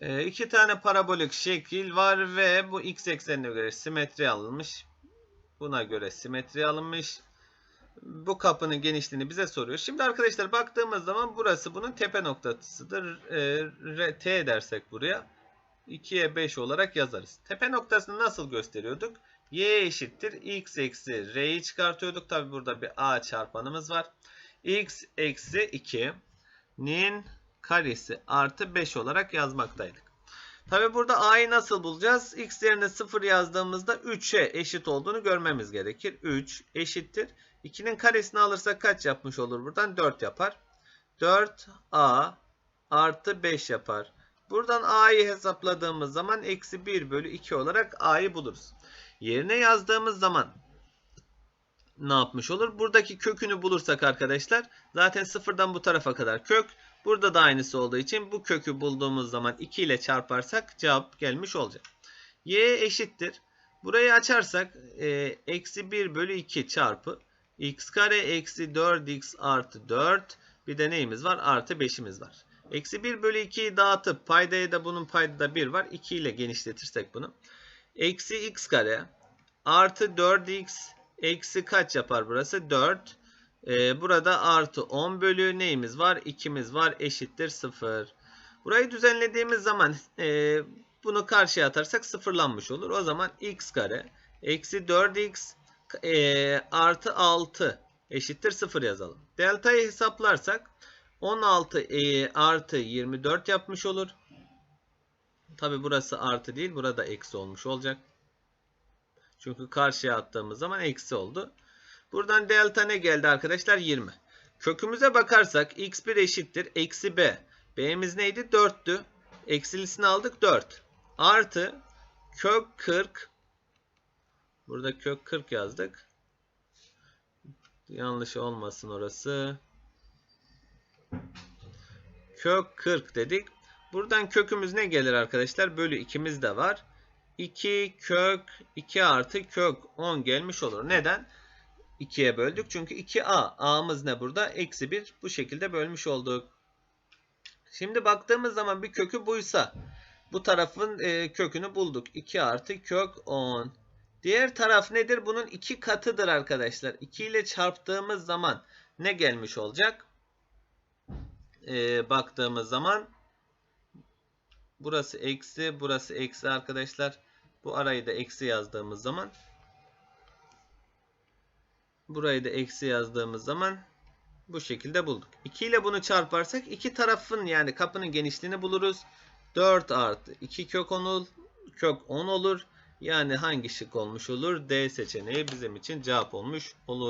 Ee, iki tane parabolik şekil var ve bu x eksenine göre simetri alınmış. Buna göre simetri alınmış. Bu kapının genişliğini bize soruyor. Şimdi arkadaşlar baktığımız zaman burası bunun tepe noktasıdır. R- T dersek buraya 2'ye 5 olarak yazarız. Tepe noktasını nasıl gösteriyorduk? Y eşittir x eksi r'yi çıkartıyorduk. Tabi burada bir a çarpanımız var. x eksi 2'nin karesi artı 5 olarak yazmaktaydık. Tabi burada a'yı nasıl bulacağız? x yerine 0 yazdığımızda 3'e eşit olduğunu görmemiz gerekir. 3 eşittir. 2'nin karesini alırsak kaç yapmış olur buradan? 4 yapar. 4a artı 5 yapar. Buradan a'yı hesapladığımız zaman eksi 1 bölü 2 olarak a'yı buluruz. Yerine yazdığımız zaman ne yapmış olur? Buradaki kökünü bulursak arkadaşlar zaten sıfırdan bu tarafa kadar kök. Burada da aynısı olduğu için bu kökü bulduğumuz zaman 2 ile çarparsak cevap gelmiş olacak. y eşittir. Burayı açarsak e, eksi 1 bölü 2 çarpı x kare eksi 4x artı 4 bir de neyimiz var? Artı 5'imiz var. Eksi 1 bölü 2'yi dağıtıp paydaya da bunun payda da 1 var. 2 ile genişletirsek bunu. Eksi x kare artı 4x eksi kaç yapar burası? 4. Ee, burada artı 10 bölü neyimiz var? 2'miz var eşittir 0. Burayı düzenlediğimiz zaman e, bunu karşıya atarsak sıfırlanmış olur. O zaman x kare eksi 4x e, artı 6 eşittir 0 yazalım. Delta'yı hesaplarsak 16 e, artı 24 yapmış olur. Tabi burası artı değil. Burada eksi olmuş olacak. Çünkü karşıya attığımız zaman eksi oldu. Buradan delta ne geldi arkadaşlar? 20. Kökümüze bakarsak x1 eşittir. Eksi b. b'miz neydi? 4'tü. Eksilisini aldık 4. Artı kök 40. Burada kök 40 yazdık. Yanlış olmasın orası. Kök 40 dedik. Buradan kökümüz ne gelir arkadaşlar? Bölü 2'miz de var. 2 kök 2 artı kök 10 gelmiş olur. Neden? 2'ye böldük. Çünkü 2a. a'mız ne burada? Eksi 1. Bu şekilde bölmüş olduk. Şimdi baktığımız zaman bir kökü buysa bu tarafın e, kökünü bulduk. 2 artı kök 10. Diğer taraf nedir? Bunun 2 katıdır arkadaşlar. 2 ile çarptığımız zaman ne gelmiş olacak? E, baktığımız zaman burası eksi, burası eksi arkadaşlar. Bu arayı da eksi yazdığımız zaman burayı da eksi yazdığımız zaman bu şekilde bulduk. 2 ile bunu çarparsak iki tarafın yani kapının genişliğini buluruz. 4 artı 2 kök 10 ol, kök 10 olur. Yani hangi şık olmuş olur? D seçeneği bizim için cevap olmuş olur.